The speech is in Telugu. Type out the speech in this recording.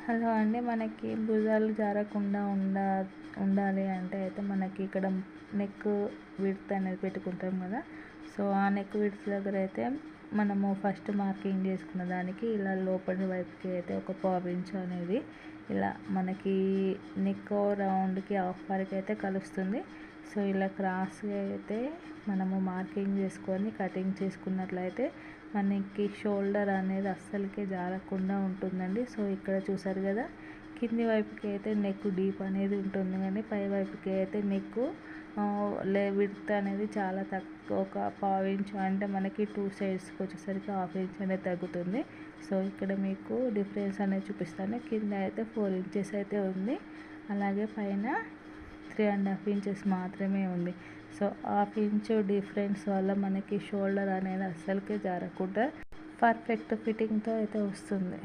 హలో అండి మనకి భుజాలు జారకుండా ఉండ ఉండాలి అంటే అయితే మనకి ఇక్కడ నెక్ విడ్త్ అనేది పెట్టుకుంటాం కదా. సో ఆ నెక్ విడ్స్ దగ్గర అయితే మనము ఫస్ట్ మార్కింగ్ చేసుకున్న దానికి ఇలా లోపలి వైపుకి అయితే ఒక పావు అనేది ఇలా మనకి నెక్ రౌండ్కి హాఫ్ వరకు అయితే కలుస్తుంది. సో ఇలా క్రాస్గా అయితే మనము మార్కింగ్ చేసుకొని కటింగ్ చేసుకున్నట్లయితే మనకి షోల్డర్ అనేది అస్సలకే జారకుండా ఉంటుందండి. సో ఇక్కడ చూసారు కదా కింది వైపుకి అయితే నెక్ డీప్ అనేది ఉంటుంది కానీ పై వైపుకి అయితే నెక్ లే విడ్త్ అనేది చాలా తక్కువ. ఒక పావు ఇంచు అంటే మనకి టూ సైడ్స్కి వచ్చేసరికి హాఫ్ ఇంచ్ అనేది తగ్గుతుంది. సో ఇక్కడ మీకు డిఫరెన్స్ అనేది చూపిస్తాను. కింద అయితే ఫోర్ ఇంచెస్ అయితే ఉంది. అలాగే పైన త్రీ అండ్ హాఫ్ ఇంచెస్ మాత్రమే ఉంది. సో హాఫ్ ఇంచు డిఫరెన్స్ వల్ల మనకి షోల్డర్ అనేది అస్సలకే జారకుండా పర్ఫెక్ట్ ఫిట్టింగ్తో అయితే వస్తుంది.